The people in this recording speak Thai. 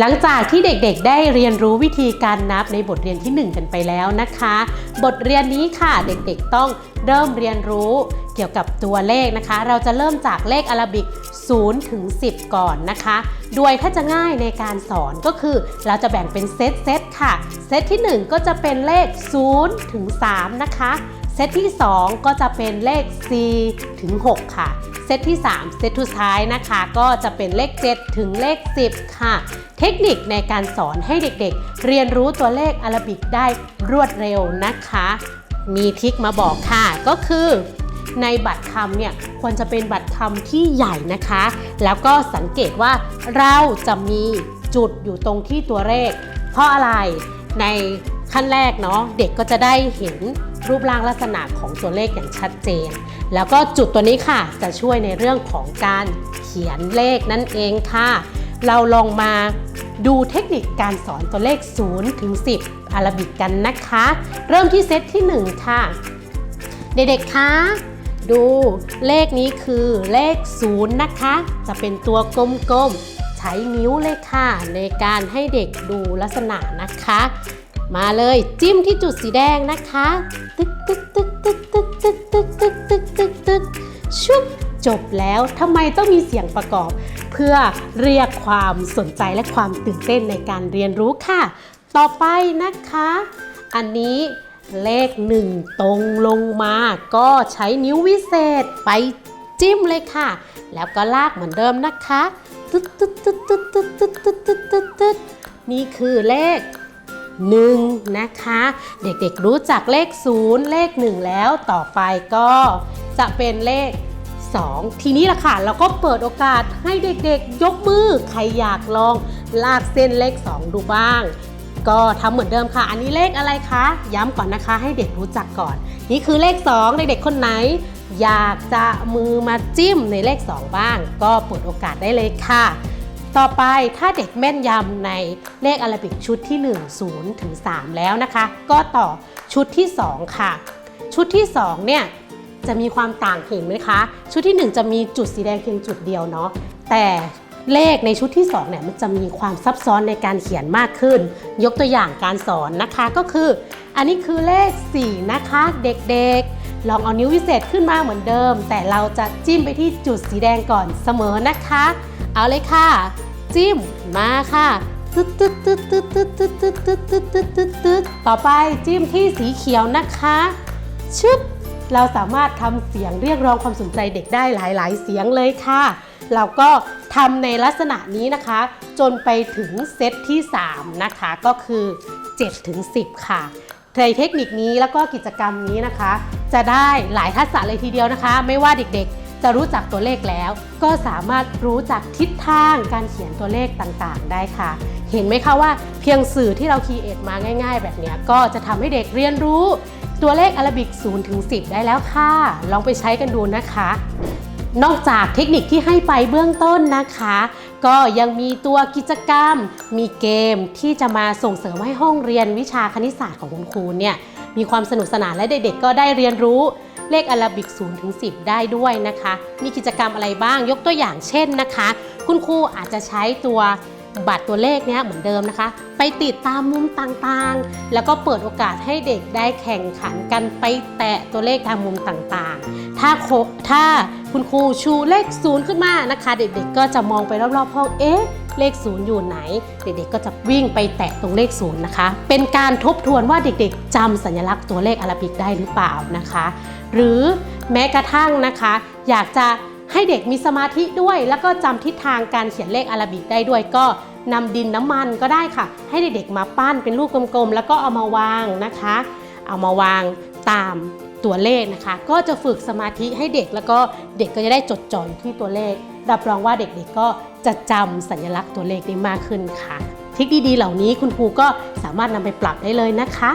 หลังจากที่เด็กๆ ได้เรียนรู้วิธีการนับในบทเรียนที่ 1 กันไปแล้วนะคะ บทเรียนนี้ค่ะเด็กๆต้องเริ่มเรียนรู้เกี่ยวกับตัวเลขนะคะ เราจะเริ่มจากเลขอาราบิก 0 ถึง 10 ก่อนนะคะ โดยถ้าจะง่ายในการสอนก็คือ เราจะแบ่งเป็นเซตเซตค่ะ เซตที่ 1 ก็จะเป็นเลข 0 ถึง 3 นะคะ เซตที่ 2 ก็จะเป็นเลข4ถึง 6 ค่ะ เซตที่ 3 เซตสุดท้ายนะคะ ก็จะเป็นเลข 7 ถึงเลข 10 ค่ะ เทคนิคในการสอนให้เด็กๆ เรียนรู้ตัวเลขอารบิกได้รวดเร็วนะคะ มีทิคมาบอกค่ะก็คือในบัตรคำเนี่ยควรจะเป็นบัตรคำที่ใหญ่นะคะ แล้วก็สังเกตว่าเราจะมีจุดอยู่ตรงที่ตัวเลข เพราะอะไรในขั้นแรกเนาะเด็กก็จะได้เห็น รูปร่างลักษณะของตัวเลขอย่างชัดเจน แล้วก็จุดตัวนี้ค่ะจะช่วยในเรื่องของการเขียนเลขนั่นเองค่ะ เราลองมาดูเทคนิคการสอนตัวเลข 0 ถึง 10อารบิกกันนะคะ เริ่มที่เซตที่ 1 ค่ะ เด็กๆคะดูเลขนี้คือเลข 0 นะคะ จะเป็นตัวกลมๆ ใช้นิ้วเลยค่ะ ในการให้เด็กดูลักษณะนะคะ มาเลยจิ้มที่จุดสีแดงนะคะ ตึกตึกตึกตึกตึกตึกตึกตึกตึกตึกตึกชุบจบแล้วทำไมต้องมีเสียงประกอบ เพื่อเรียกความสนใจและความตื่นเต้นในการเรียนรู้ค่ะ ต่อไปนะคะ อันนี้เลขหนึ่งตรงลงมา ก็ใช้นิ้ววิเศษไปจิ้มเลยค่ะ แล้วก็ลากเหมือนเดิมนะคะ ตึ๊ดตึ๊ดตึ๊ดตึ๊ดตึ๊ดตึ๊ดตึ๊ดตึ๊ดตึ๊ดตึ๊ดนี่คือเลข 1 นะคะ เด็กๆรู้จักเลข 0 เลข 1 แล้วต่อไปก็จะเป็นเลข 2 ทีนี้ล่ะค่ะ เราก็เปิดโอกาสให้เด็กๆ ยกมือ ใครอยากลองลากเส้นเลข 2 ดูบ้าง ก็ทำเหมือนเดิมค่ะ อันนี้เลขอะไรคะ ย้ำก่อนนะคะ ให้เด็กรู้จักก่อน นี่คือเลข 2 เด็กๆคนไหน อยากจะมือมาจิ้มในเลข 2 บ้าง ก็เปิดโอกาสได้เลยค่ะ ต่อไปถ้าเด็กแม่นยำในเลขอาราบิกชุดที่ 1 0 ถึง 3 แล้วนะคะ ก็ต่อชุดที่ 2 ค่ะ ชุดที่ 2 เนี่ยจะมีความต่างเห็นไหมคะ ชุดที่ 1 จะมีจุดสีแดงเพียงจุดเดียวเนาะแต่เลขในชุดที่2เนี่ยมันจะมีความซับซ้อนในการเขียนมากขึ้น ยกตัวอย่างการสอนนะคะก็คือ อันนี้คือเลข 4 นะคะ เด็กๆ ลองเอานิ้ววิเศษขึ้นมาเหมือนเดิม แต่เราจะจิ้มไปที่จุดสีแดงก่อนเสมอนะคะ เอาเลยค่ะ จิ้มมาค่ะตึ๊ดตึ๊ดตึ๊ดตึ๊ดตึ๊ดตึ๊ดตึ๊ดตึ๊ดตึ๊ดตึ๊ดตึ๊ดตึ๊ดต่อไปจิ้มที่สีเขียวนะคะชึบเราสามารถทำเสียงเรียกร้องความสนใจเด็กได้หลาย ๆ เสียงเลยค่ะ เราก็ทำในลักษณะนี้นะคะ จนไปถึงเซตที่ 3 นะคะก็คือ7ถึง10 ค่ะในเทคนิคนี้แล้วก็กิจกรรมนี้นะคะ จะได้หลายทักษะเลยทีเดียวนะคะ ไม่ว่าเด็กๆ จะรู้จักตัวเลขแล้ว ก็สามารถรู้จักทิศทางการเขียนตัวเลขต่างๆ ได้ค่ะ เห็นไหมคะว่าเพียงสื่อที่เราคีเอทมาง่าย ๆ แบบนี้ก็จะทำให้เด็กเรียนรู้ตัวเลขอารบิก0ถึง10 ได้แล้วค่ะ ลองไปใช้กันดูนะคะ นอกจากเทคนิคที่ให้ไปเบื้องต้นนะคะ ก็ยังมีตัวกิจกรรม มีเกมที่จะมาส่งเสริมให้ห้องเรียนวิชาคณิตศาสตร์ของคุณครูเนี่ย มีความสนุกสนานและเด็กๆก็ได้เรียนรู้เลขอาราบิก0ถึง10 ได้ด้วยนะคะ มีกิจกรรมอะไรบ้างยกตัวอย่างเช่นนะคะ คุณครูอาจจะใช้ตัวบัตรตัวเลขเนี้ยเหมือนเดิมนะคะ ไปติดตามมุมต่างๆ แล้วก็เปิดโอกาสให้เด็กได้แข่งขันกันไปแตะตัวเลขตามมุมต่างๆ ถ้าโคถ้าคุณครูชูเลขศูนย์ขึ้นมานะคะ เด็กๆก็จะมองไปรอบๆห้องเอ๊ะ เลขศูนย์อยู่ไหน เด็กๆก็จะวิ่งไปแตะตรงเลขศูนย์นะคะ เป็นการทบทวนว่าเด็กๆจำสัญลักษณ์ตัวเลขอาราบิกได้หรือเปล่านะคะ หรือแม้กระทั่งนะคะ อยากจะให้เด็กมีสมาธิด้วย แล้วก็จำทิศทางการเขียนเลขอาราบิกได้ด้วยก็นำดินน้ำมันก็ได้ค่ะ ให้เด็กๆมาปั้นเป็นลูกกลมๆ แล้วก็เอามาวางนะคะ เอามาวางตามตัวเลขนะคะ ก็จะฝึกสมาธิให้เด็กแล้วก็เด็กก็จะได้จดจ่ออยู่ที่ตัวเลข รับรองว่าเด็กๆก็จะจำสัญลักษณ์ตัวเลขได้มากขึ้นค่ะทิคดีๆเหล่านี้คุณครูก็สามารถนำไปปรับได้เลยนะคะ